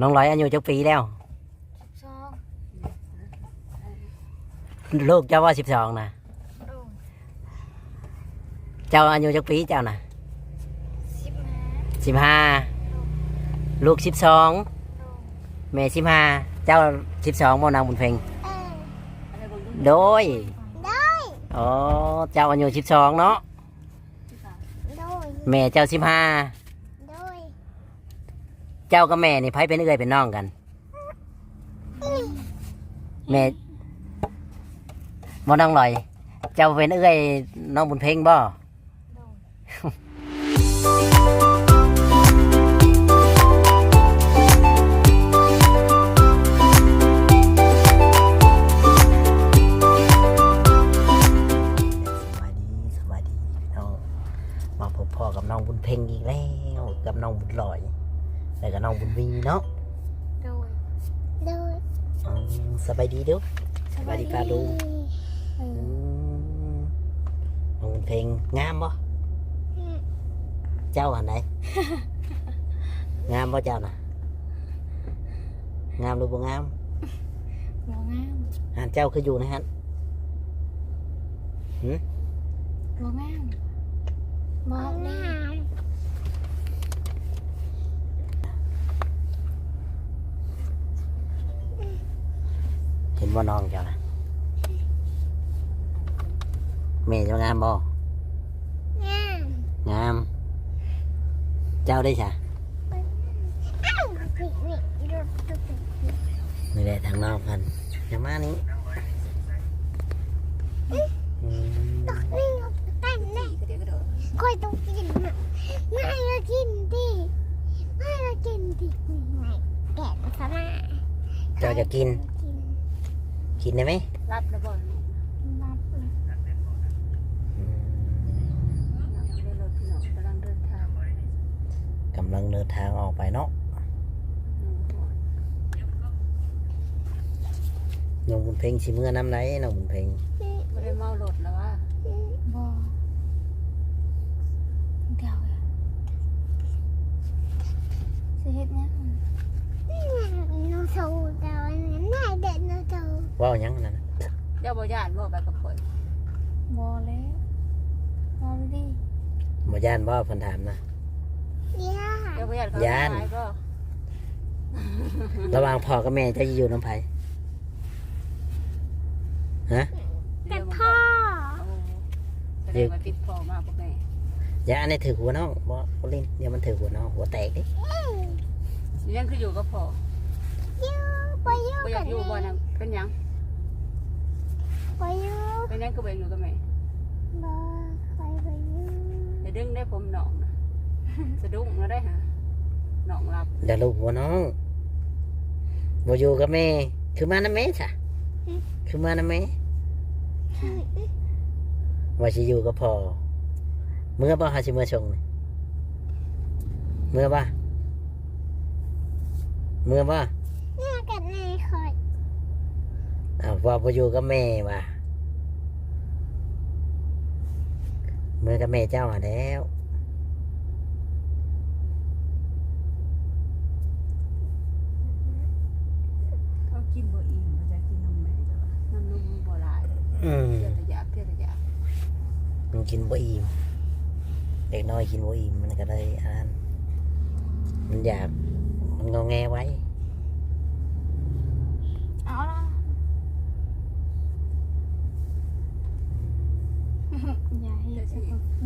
น้องร้อยอายุจักปีแล้วสองลูกเจ้าว่าสิบสองนะโดนเจ้าอายุจักปีเจ้านะสิบห้าสิบห้าลูกสิบสองโดนแม่สิบห้าเจ้าสิบสองโมนางบุญเพ็งเออโดยได้อ๋อเจ้าอายุสิบสองเนาะโดยแม่เจ้าสิบห้าโดย เจ้ากับแม่นี่ไผเป็นเอื้อยเป็นน้องกัน แม่บ่น้องลอย เจ้าเป็นเอื้อยน้องบุญเพ่งบ่ น้องบุญวีเนาะโดยโดยอืมสบายดีเด้อ สวัสดีค่ะลุง เออือมน้องบุญเพ็งงามบ่เจ้าอันไหน งามบ่เจ้าน่ะ งามหรือบ่งามบ่งามหันเจ้าคืออยู่นะฮะบ่งามบ่งามเห็นว่าน้องเจ้านะแม่เจ้างามบ่งามงาม เจ้าได้ใช่อ้าวนี่นี่ดูดูดูไม่ได้ทางนอกกันอย่ามานี้อืมนี่กันนี่ค่อยต้องกินน่ะไม่ก็กินดิไม่ก็กินดินี่ไงแกะซะนะเจ้าจะกิน กินกินได้ไหมรับแล้วบ่รับเลยอืมยังไม่ได้รถพี่น้องกำลังเดินทางกำลังเดินทางออกไปเนาะน้องบุญเพ็งสิเมื่อน้ำไหนน้องบุญเพ็งไม่ได้เมารถแล้วว่าบ่เดี๋ยวอะสิเฮ็ดหยังนี่น้องโซดาวนี่น่าเด็ดน้องโซ ว่าวหยังนั่นน่ะเจ้าบ่ญาติบ่ไปกับข่อยบ่แล้วบ่ดิบ่ย่านบ่เพิ่นถามนะ ย่าเจ้าบ่ญาติเขาย้านหายบ่ระหว่างพ่อกับแม่เจะอยู่น้ำไผฮะกับพ่อโอ้แสดงว่าติดพ่อมากกว่าแม่อย่าอันนี้ถือหัวน้องบ่บ่ลินเดี๋ยวมันถือหัวน้องหัวแตกดิยังคืออยู่กับพ่ออยู่ไปอยู่บ่อยากักบอยู่บ่แม่นะเป็นหยัง ไปอยู่เป็นหยังคือบ่อยากอยู่กับแม่บ่ไปไปอยู่อย่าดึงได้ผมหนองนะสะดุ้งแล้วได้ฮะหนองรับเดี๋ยวลูกหัวน้องบ่อยู่กับแม่ คือมาน้ำแม่จ้ะคือมาน้ำแม่ว่าสิอยู่กับพ่อเมื่อบ่หาสิเมื่อชงนี่เมื่อบ่เมื่อบ่ เนี่ยกับแม่คอย อ้าวว่าบ่อยู่กับแม่ว่ะเมื่อกับแม่เจ้าหาแล้วเขากินบ่อิ่มเขาจะกินนมแม่จ้ะวะน้ำนมบ่หลายอืมเพื่อจะอยากเพื่อจะอยากมันกินบ่อิ่มเด็กน้อยกินบ่อิ่มมันก็เลยอ่านมันอยากมันงอแงไว้ เอาละอย่าเฮ็ด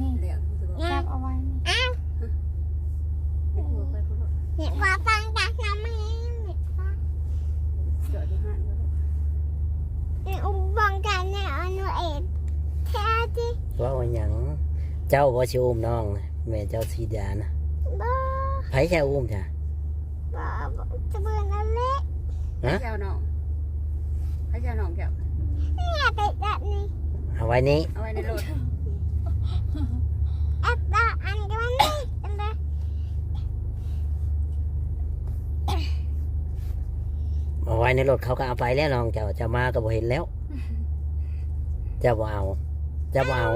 นี่ เลี้ยงรู้สึกว่า จับเอาไว้นี่ ไปพูดไปพูด เนี่ยว่าฟังจากน้ำแม่เนี่ยว่า เจอที่ห้างก็ได้ เนี่ยอุ้มบังกันเนี่ยเอาหนูเอ็ดแท้จิ ว่าว่าหยัง เจ้าบ่ชิอุ้มน้องนะแม่เจ้าสีดยานะบ่ไผแค่อุ้มจ้ะบ่บ่จะเบิ่งอันเล็กฮะให้เจ้าน้องให้เจ้าน้องแก้วเนี่ยติดแบบนี้เอาไว้นี้เอาไว้ในรถแอปตาอันกันนี่อันเล็กเอาไว้ในรถเขาก็เอาไปแล้วน้องเจ้าเจะมาก็บ่เห็นแล้ว เจ้าบ่เอาเจ้าบ่เอาอ้าว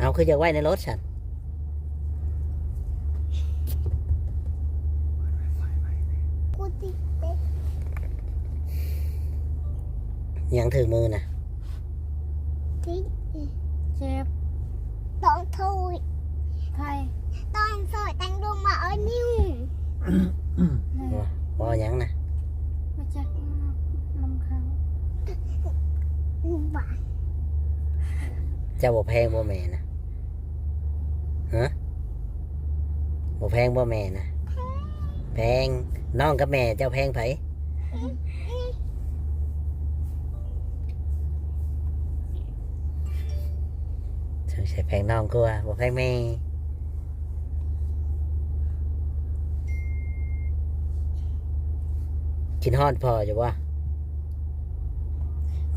เอาคือจะไว้ในรถฉันติดเด็กยังถือมือนะติดเจ็บต้องถุยไทยต้องสอยตังดวงมาเอานิ้วบ่ยังนะมาจากน้ำค้างบ้าเจ้าบ่แพงบ่แม่นะฮะบ่ แพงบ่แม่นะแพงน้องกับแม่เจ้าแพงไผสงสัยแพงน้องกว่าบ่แพงแม่กินฮอดพออยู่วะ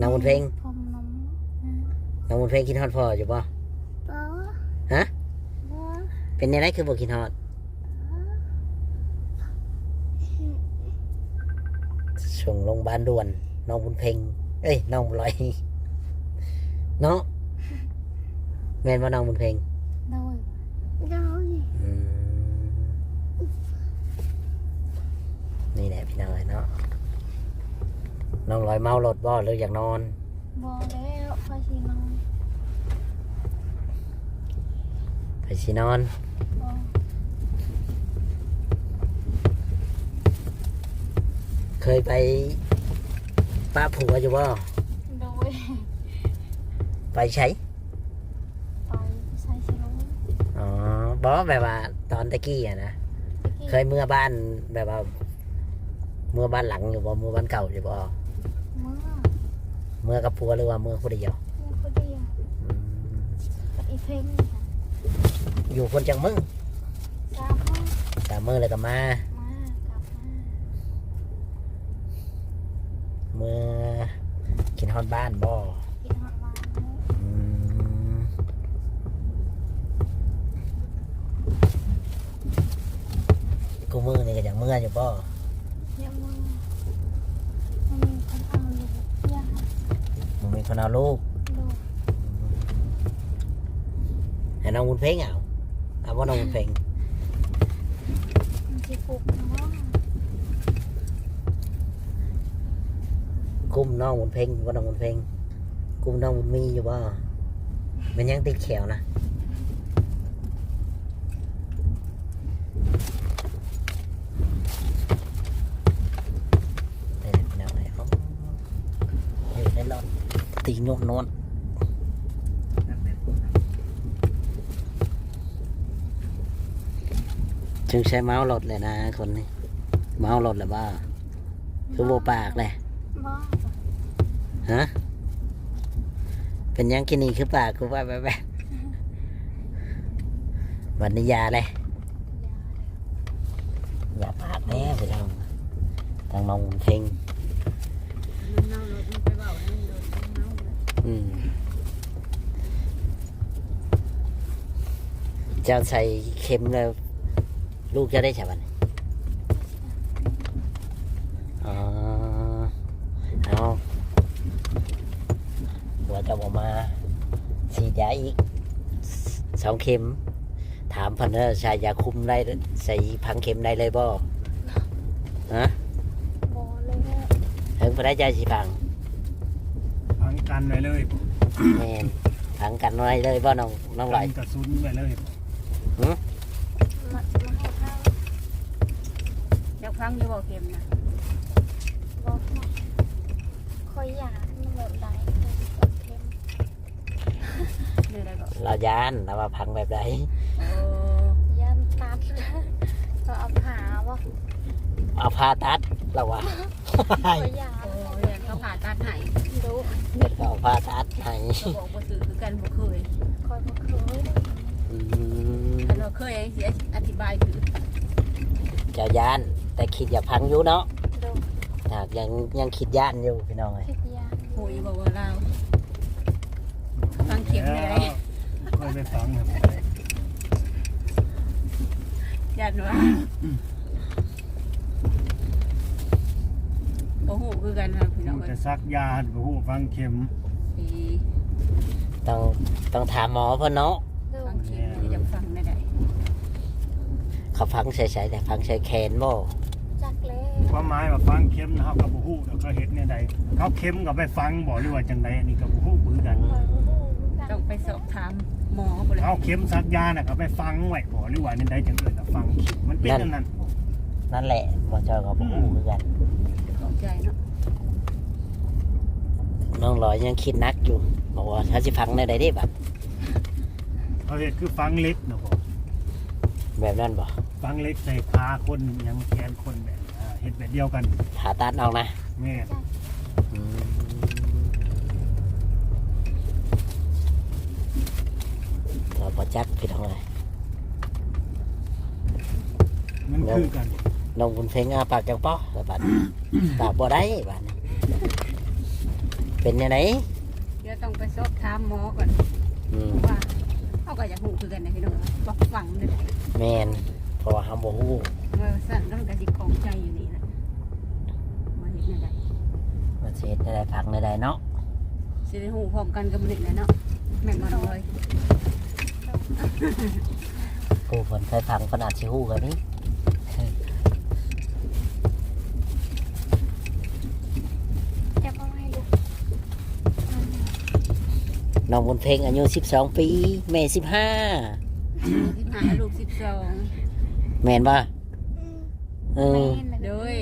น้องบุญเพ่งพรมน้น้องบุญเพ่งกินฮอดพออยู่ปะบ่ฮะ บ่เป็นยังไงคือบ่กินฮอด ส่งโรงพยาบาลด่วนน้องบุญเพ่งเอ้ยน้องบุญลอย เนาะแม่นว่าน้องบุญเพ่งำโดยโดยอืมนี่แหละพี่น้อยเนาะน้องลอยเมารถบ่หรืออยากนอน บอแล้วพอชีนอนไปสินอนบอ เคยไปป้าผัวอยู่บ่โดยไปใช้ไปใช้ชิโร่อ๋อบอกแบบว่าตอนตะกี้อะนะเคยเมื่อบ้านแบบว่า เมื่อบ้านหลังอยู่บ่เมื่อบ้านเก่าอยู่บ่เมื่อเมื่อกับผัวหรือว่าเมื่อผู้เดียวเมื่อคนเดียวอืมกับอีเพ่งอยู่คนจังมึงสามมื้อสามมือเลยก็มามากลับมา เมื่อกินฮอดบ้านบ่กินหอดวานมื้ออืมกูมือนี่ก็อย่างเมื่ออยู่บ่เยี่ยมมือมันมีคนเอาอยู่ยากมึงมีคนเอาลูกโดยให้น้องบุญเพ่งเอาเอาว่าน้องบุญเพ่งมันสิปลุกนะว่า กุ้มน้องบุนเพ่งว่าน้องบุนเพ่งกุ้มน้องบุญมีอยู่บ่ามันยังติดแขวนะตีนกนอนจึงใช้เมาส์หลดเลยนะคนนี้ เมาส์หลดเลยบ้าคือโบปากเลยบ้า ฮะ เป็นยังกินนี่คือป่ากูว่าแบบแบบวันนี้ยาเลยอยาปากแน่ไปทางทางนองเพ่งมันเน่ารถมันไปเบาแล้วมันจ้าใส่เข็มแล้วลูกจะได้ใช่ปะเนี่ยอ๋อเอา หัวจะบอกมาฉีดยาอีกสองเข็ม ถามพันเนอร์ใช้ยาคุมได้ใส่พังเข็มได้เลยบ่ฮะบ่เลยแม่ถึงพอได้ใจสิพังพังกันไว้เลยแม่นพังกันไว้เลยบ่น้องน้องไหลกันกระสุนไว้เลยมามาให้ข้าวอยากฟังอยู่บ่เข็มนะบอกหน่อยคอยอยากมันแบบไหนแบบเค็ม เรื่องอะไรก็เรายานเราว่าพังแบบไหนโอ้ยันตัดก็เอาผาว่าเอาพาตัดเราว่าคอยอยากโอ้เรียนเขาผ่าตัดให้ดูเด็ดเอาพาตัดให้ก็บอกว่าสื่อคือกันบ่เคยคอยบ่เคยได้อืมอันเราเคยเสียอธิบายคือเจ้ายาน แต่คิดอย่าพังอยู่เนาะดูหากยังยังคิดย่านอยู่พี่น้องเอ้ยคิดยากโหยบอกว่าเรา ฟังเข็มเลยเคยไปฝังครับยันว่าโอ้โหคือกันครับพี่น้องมันเอ้จะยซักยาหัดหูฟังเข็มอีต้องต้องถามหมอเพ่นเนาะดูฟังเข็มนี่อยากฟังได้ไดเขาฟังใส่ใส่แต่ฟังใส่แขนบ่จักแล้วความหมายว่าฟังเข็มนะเฮากับบ่ฮู้แล้วก็เฮ็ดแนวใดเขาเข็มก็ไปฟังบ่หรือว่าจังไดอันนี้ก็บ่ฮู้คือกันคอยบ่ฮู้คือกัน ต้องไปสอบถามหมอบ่เลยเอาเข็มซักยาน่ะก็ไปฟังไว้บ่หรือว่าแนวใดจังเอิ้นว่าฟังเข็มมันเป็นอันนั้นนั่นแหละบ่จอยก็บ่ฮู้คือกันเข้าใจเนาะน้องลอยยังคิดหนักอยู่บอกว่าถ้าสิฟังได้ได้เด้บัดเขาเฮ็ดคือฟังเล็กเนาะบ่แบบนั้นบ่ฟังเล็กใส่ขาคนหยังแขนคนแบบอ่าเฮ็ดแบบเดียวกันผ่าตัดออกนะแม่น อืมเราบ่จักพี่น้องเลยมันคือกันน้องบุญเพ็งอาปากจังป้อแล้วบัดปากบ่ได้บัดนี้เป็นยังไงเดี๋ยวต้องไปสอบถามหมอก่อนอืมว่าเขาก็อยากฮู้คือกันนะพี่น้องบอกฟังเด้อแมนเพราะว่าเฮาบ่ฮู้ว่าสั่นแล้วมันก็สิของใจอยู่นี่แหละว่าเฮ็ดแนวใดว่าสิเฮ็ดได้พักได้เนาะสิได้ฮู้พร้อมกันกับมื้อนี้แหละเนาะแม่นบ่น้องเลย ผู้เพิ่นเคยฟังเพิ่นอาจสิฮู้กันนี้จะบ่ให้ลูกน้องบุญเพ็งอายุ12 ปีแม่15สิบห้าลูกสิบสองแม่นบ่เออแม่น่ะโดย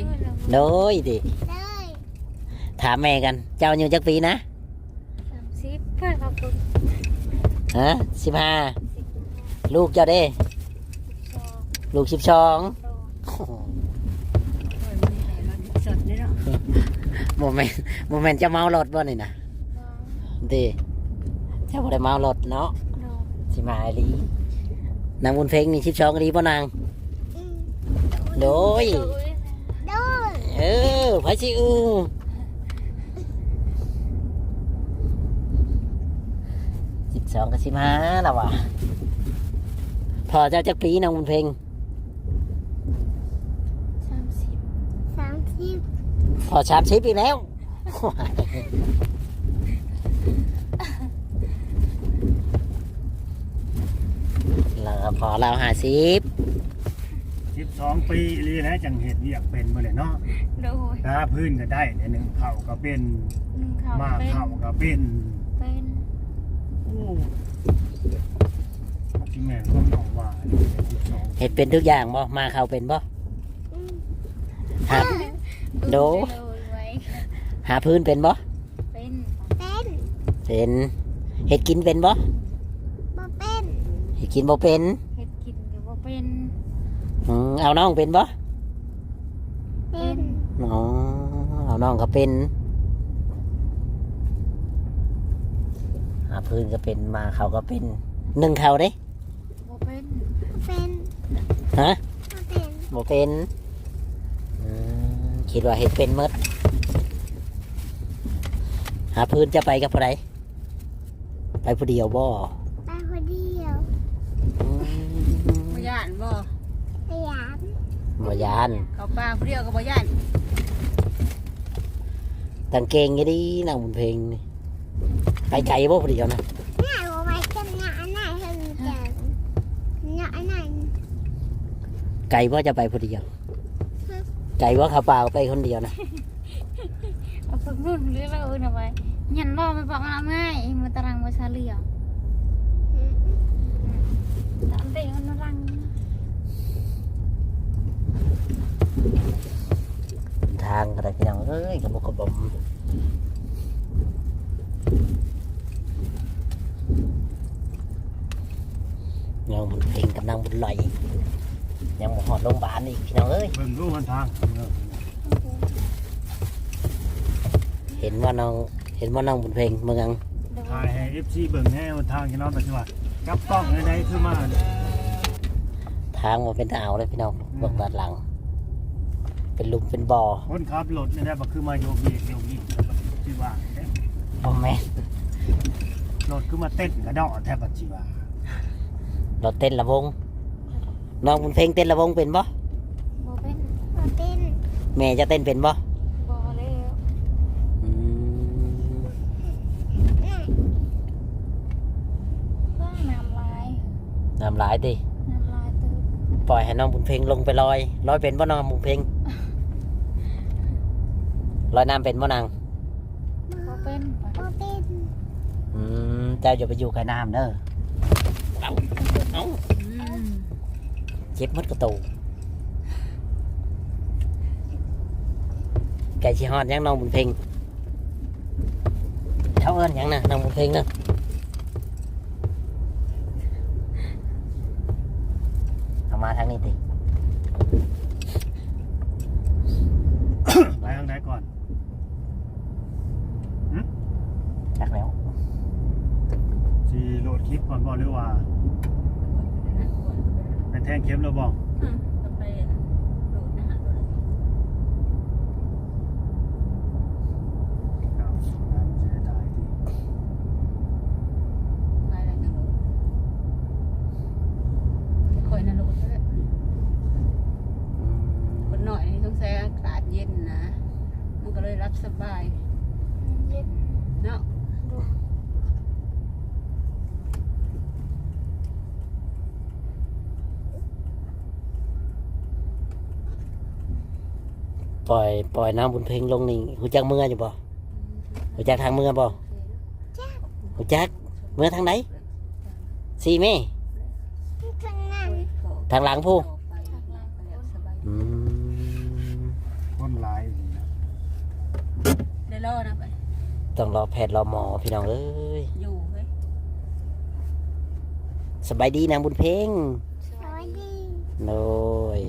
โดยดิเลยถามแม่กันเจ้าอายุจักปีนะสามสิบเพื่อนขอบคุณฮะ15 ลูกเจ้าเด้สองลูก12โลโอ้โหโอ้ยมันแต่มันสดนี่เนาะบ่แม่นบ่แม่นจะเมารถบ่นี่นะน้องดิเจ้าบ่ได้เมารถเนาะโลสิมาอีหลีนางบุญเพ็งนี่12ดีบ่นางอืมโดยโดยโดยเออไผสิอือ12กับ15แล้วว่ะ พอเจ้าจักปีนางบุญเพ็งสามสิบสามสิบพอสามสิบอีกแล้วแล้วก็พอเราห้าสิบ12ปีอีหลีแล้วจังเฮ็ดเวียกเป็นบ่เลยเนาะโดยถ้าพื้นก็ได้แต่หนึงเข่าก็เป็นหนึ่งเขามาเป็นเข่าก็เป็นเป็น โอ้ ที่แม่ก็บอกว่า12เห็ดเป็นทุกอย่างบ่มาเขาเป็นบ่อืมหาโดโดยไว้หาพื้นเป็นบ่เป็นเป็นเป็นเห็ดกินเป็นบ่บ่เป็นเห็ดกินบ่เป็นเฮ็ดกินก็บ่เป็นอืมเอาน้องเป็นบ่เป็นอ๋อเอาน้องก็เป็นหาพื้นก็เป็นมาเขาก็เป็นหนึ่งเขาเด้บ่เป็นเป็น ฮะบ่เป็นบ่เป็นอืมคิดว่าเห็ดเป็นหมดหาพื้นจะไปกับผู้ใดไปผู้เดียวบ่ไปคนเดียวอืมบ่ย่านบ่พยายามบ่ยานเขาป้าผู้เดียวก็บ่ย่านตังเกงอยี่ดีนางบุญเพลงนี่ไปไกลบ่ผู้เดียวนะ ง่ายกว่าไปกันงานไหนเพิ่งเจองานไหน ไกลว่าจะไปผู้เดียว ไกลว่าเขาเปล่าไปคนเดียวนะเอาฝึกนู่นหรือเราเอิ้นเอาไว้ยันรอไม่บอกเอาง่ายมาตารางมาชาเหลี่ยมอืมตามเด็กมันรังทางอะไรพี่น้องเอ้ยกระบอกกระบอมนางบุญเพลงกับนางบุญลอย ยังบ่หอดโรงพยาบาลอีกพี่น้องเอ้ยเบิ่งรู้มันทางเออเห็นว่าน้องเห็นว่าน้องบุญเพลงเมืองโดถ่ายยให้ FC เบิ่งให้มันทางที่น้องปัจจุบันจับต้องในใดคือมาเนี่ยทางมาเป็นอ่าวเลยพี่น้องเบื้องด้านหลัง เป็นหลุมเป็นบ่อคนขับรถนี่ได้บ่คือมาโยกเยกโยกเยกแล้วก็สิว่าเด้พ่อแม่รถคือมาเต้นกระดอแทบปัจจุบันเราเต้นระวง น้องบุญเพลงเต้นระวงเป็นบ่บ่เป็นบ่เป็นแม่จะเต้นเป็นบ่บ่แล้วอืมน่ะว่างน้ำลายน้ำลายดิน้ำลายตื่นปล่อยให้น้องบุญเพลงลงไปลอยลอยเป็นบ่น้องบุญเพลงลอยน้ำเป็นบ่นางบ่เป็นบ่เป็นอืมเจ้าอย่าไปอยู่ใกล้น้ำเด้อเอาเอาอืม เจ็บหมดกระตูไก่ชีฮอดยังน้องบุญเพ็งเขาเอิ้นหยังนะน้องบุญเพ็งเนาะเอามาทางนี้ติ ไปทางใดก่อน จักแล้ว สิโหลดคลิปก่อนบ่หรือว่าไป แทงเข็มเราบอกโดดนะฮะโดด ครับน้ำสิได้ตายที่ ไปอะไรกันโดดคอยนั่นโดดเลย อืม คนหน่อยนี่ต้องใช้อากาศเย็นนะ มันก็เลยรับสบาย เย็น เนาะ ปล่อยปล่อยน้ำบุญเพ็งลงนี่หูจักเมื่ออยู่บ่หูจักทางเมื่อบ่หูจักเมื่อทางไหนสี่เมทางนั้นทางหลังผู้ไปแล้วสบายอืมคนหลายสินะได้รอดนะไปต้องรอแพทย์รอหมอพี่น้องเอ้ยอยู่เฮ้ยสบายดีนางบุญเพ็งสวัสดีโดย